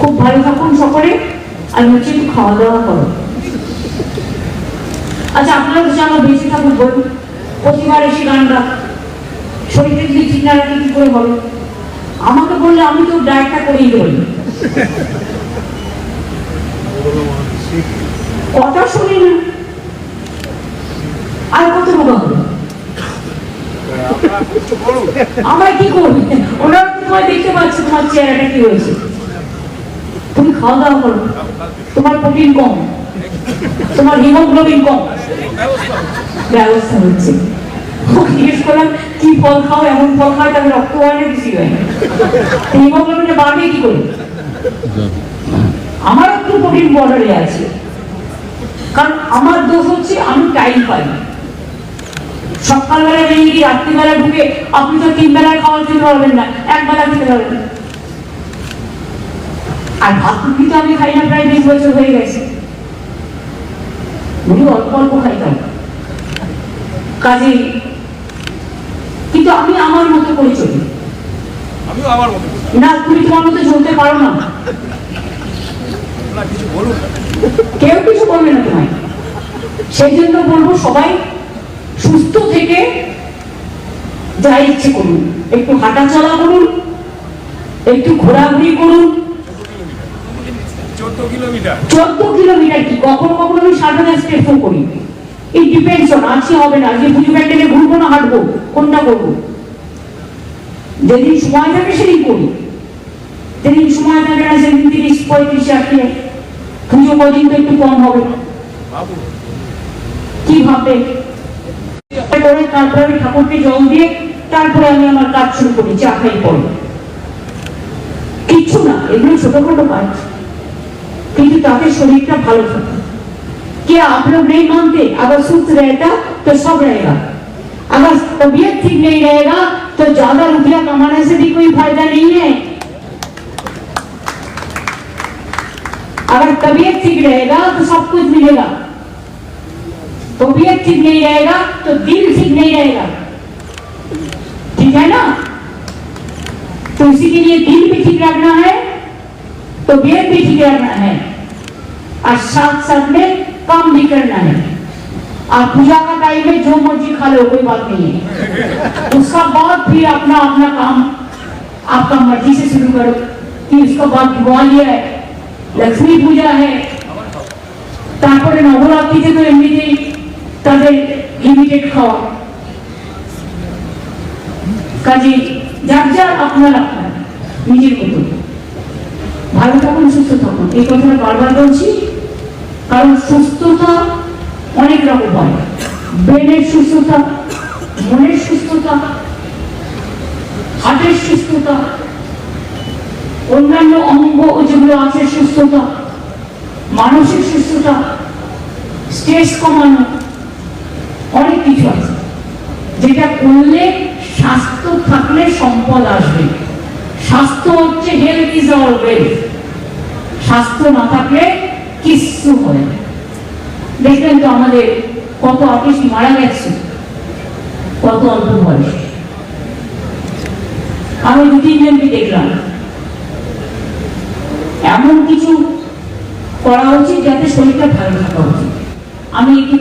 খুব ভালো থাকুন সকলে, আর হচ্ছে একটু খাওয়া দাওয়া করো। আচ্ছা আপনারা বেঁচে থাকুন, বলুন। প্রতিবার এসে শরীরে যদি কি করে আমাকে বললে আমি তো ডায়েটটা করেই দেবো। কথা শুনি না। আর কত হবে আমার কি করবে? ওরা তোমায় দেখতে পাচ্ছে তোমার চেহারাটা কি হয়েছে? তুমি খাওয়া দাওয়া করো। তোমার প্রোটিন কম। তোমার হিমোগ্লোবিন কম। ব্যবস্থা হচ্ছে। জিজ্ঞেস করলাম, কি ফল খাও? এমন ফল খাও রক্ত হয়? বাড়বে কি করে? আমার একটু প্রোটিন বর্ডারে আছে। কারণ আমার দোষ হচ্ছে আমি টাইম পাই সকালবেলা বেরিয়ে গিয়ে রাত্রিবেলা ঢুকে আপনি তো তিন বেলার খাওয়া খেতে পারবেন না এক বেলা খেতে পারবেন না। আর ভাত রুটি তো আমি খাই না প্রায় বিশ বছর হয়ে গেছে। উনি অল্প অল্প খাইতাম কাজে কিন্তু আমি আমার মতো করে চলি। না তুমি তোমার মতো চলতে পারো না। কেউ কিছু বলবে না তোমায়। সেই জন্য বলব সবাই সুস্থ থেকে যা ইচ্ছে করুন। একটু হাঁটা চলা করুন একটু ঘোরাঘুরি করুন। চোদ্দ কিলোমিটার কি? কখনো কখনো আমি সাড়ে স্টেপও করি। এই ডিপেন্ডস অন আজকে হবে না আজকে পুজো প্যান্ডেলে ঘুরবো না হাঁটবো কোনটা করব? যেদিন সময় থাকে সেদিন করি। যেদিন সময় থাকে না সেদিন তিরিশ পঁয়ত্রিশ পুজো কদিন তো একটু কম হবে। কি ভাববে? করে তারপরে আমি ঠাকুরকে জল দিয়ে তারপরে আমি আমার কাজ শুরু করি চা খাই পরে। কিচ্ছু না এগুলো ছোটখাটো কাজ। কিন্তু তাতে শরীরটা ভালো থাকে क्या आप लोग नहीं मानते अगर सुस्त रहता तो सब रहेगा अगर तबीयत ठीक नहीं रहेगा तो ज्यादा रुपया कमाने से भी कोई फायदा नहीं है अगर तबीयत ठीक रहेगा तो सब कुछ मिलेगा तबीयत ठीक नहीं रहेगा तो दिल ठीक नहीं रहेगा ठीक है ना तो इसी के लिए दिल भी ठीक रखना है तबीयत भी ठीक रखना है और साथ साथ में काम भी करना है आप पूजा का टाइम में जो मर्जी खा लो कोई बात नहीं है उसका बाद फिर अपना अपना काम आपका मर्जी से शुरू करो कि उसका बाद दिवाली है लक्ष्मी पूजा है তারপরে নবরাত্রিতে তো এমনিতেই তাদের লিমিটেড খাওয়া কাজে যার যার আপনার আপনার নিজের মতো ভালো থাকুন সুস্থ থাকুন এই কথাটা বারবার বলছি। কারণ সুস্থতা অনেক রকম হয়। ব্রেনের সুস্থতা, মনের সুস্থতা, হার্টের সুস্থতা, অন্যান্য অঙ্গ যেগুলো আছে সুস্থতা, মানসিক সুস্থতা, স্ট্রেস কমানো, অনেক কিছু আছে। যেটা করলে স্বাস্থ্য থাকলে সম্পদ আসবে। স্বাস্থ্য হচ্ছে হেলথ স্বাস্থ্য না থাকলে কিচ্ছু হয় দেখলেন তো আমাদের কত আর্টিস্ট মারা গেছে, কত অল্প বয়স। আমি দু তিনজনকে দেখলাম। এমন কিছু করা উচিত যাতে শরীরটা ভালো থাকা উচিত। আমি